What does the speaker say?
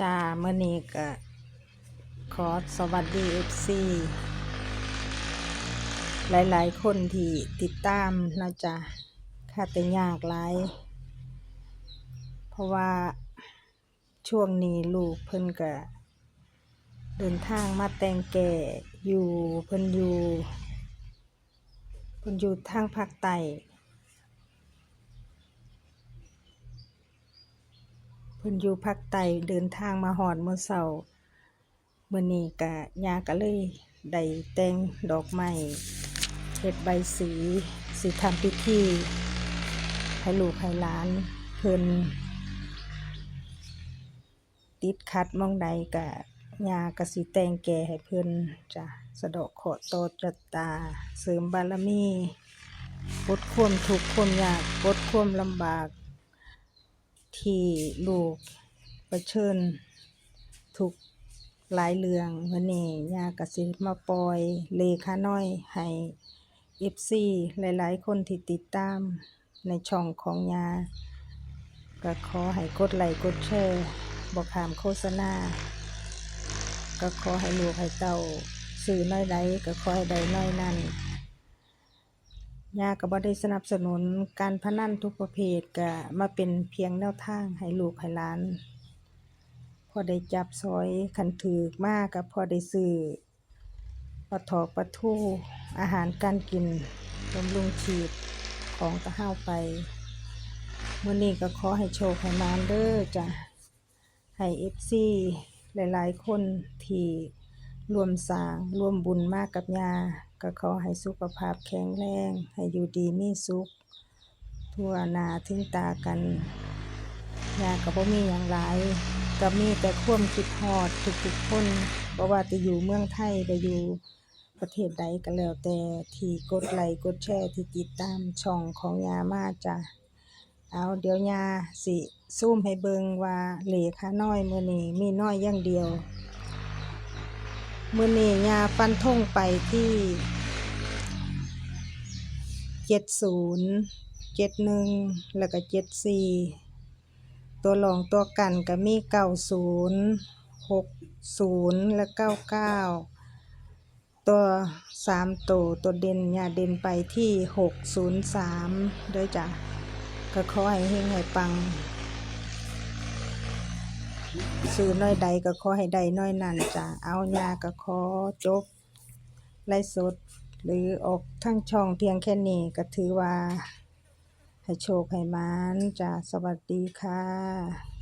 จ้าเมื่อนี้ก็ขอสวัสดีเอฟซีหลาย ๆ คนที่ติดตามนะจ๊ะค่าแต่ยากหลายเพราะว่าช่วงนี้ลูกเพิ่นก็เดินทางมาแต่งแก่อยู่เพิ่นอยู่เพิ่นอยู่ทางภาคใต้ เพิ่นอยู่ภาคใต้เดินทางมาฮอดมื้อเช้ามื้อนี้ก็ย่าก็เลยได้แต่งดอกไม้เฮ็ดใบสีสิทำพิธีให้ลูกให้หลานเพิ่นติดขัดมองใดก็ย่าก็สิแต่งแก่ให้เพิ่นจ้ะสะดาะเคราะห์ต่อชะตา เสริมบารมีปดความทุกข์ความยากปดความลำบาก ที่ลูกเชิญทุกหลายเรื่องวันนี้ยาก็สิมาปล่อยเลขาน้อยให้ FC หลาย ๆ คนที่ติดตามในช่องของยาก็ขอให้กดไลค์กดแชร์บอกขามโฆษณา ก็ขอให้ลูกให้เต้าสื่อน้อยใดก็ขอให้ใดน้อยนั่น ยาก็บ่ได้สนับสนุนการพนันทุกประเภทก็มาเป็นเพียงแนวทางให้ลูกให้หลาน พอได้จับซอยคันถือกมากก็พอได้ซื้อปลาถอกปลาทูอาหารการกินบำรุงชีพของตะเฮาไปมื้อนี้ก็ขอให้โชคให้มานเด้อจ้ะให้ FC หลาย ๆ คนที่ รวมสร้างร่วมบุญมากกับยาก็ขอให้สุขภาพแข็งแรง ให้อยู่ดีมีสุข ทั่วน้าถึงตากันยาก็บ่มีหยังหลายก็มีแต่ความคิดฮอดทุกๆคนบ่ว่าจะอยู่เมืองไทยก็อยู่ประเทศใดก็แล้วแต่ที่กดไลค์กดแชร์ที่ติดตามช่องของยามาจ้ะเอาเดี๋ยวยาสิซูมให้เบิงว่าเหลขาน้อยเมื้อนี้มีน้อยอย่างเดียว มือนี้ยาฟันธงไปที่เจ็ดศูนย์เจ็ดหนึ่งแล้วก็เจ็ดสี่ตัวรองตัวกันก็มีเก้าศูนย์หกศูนย์และเก้าเก้าตัวสามตัวตัวเด่นยาเด่นไปที่หกศูนย์สามด้อจ้ะก็ขอให้เฮงให้ปัง ซื้อน้อยใดก็ขอให้ได้น้อยนั่นจ้ะเอายาก็ขอจบไล่สด หรือออกทั้งช่องเพียงแค่นี้ก็ถือว่า ให้โชคให้มานจ้ะสวัสดีค่ะ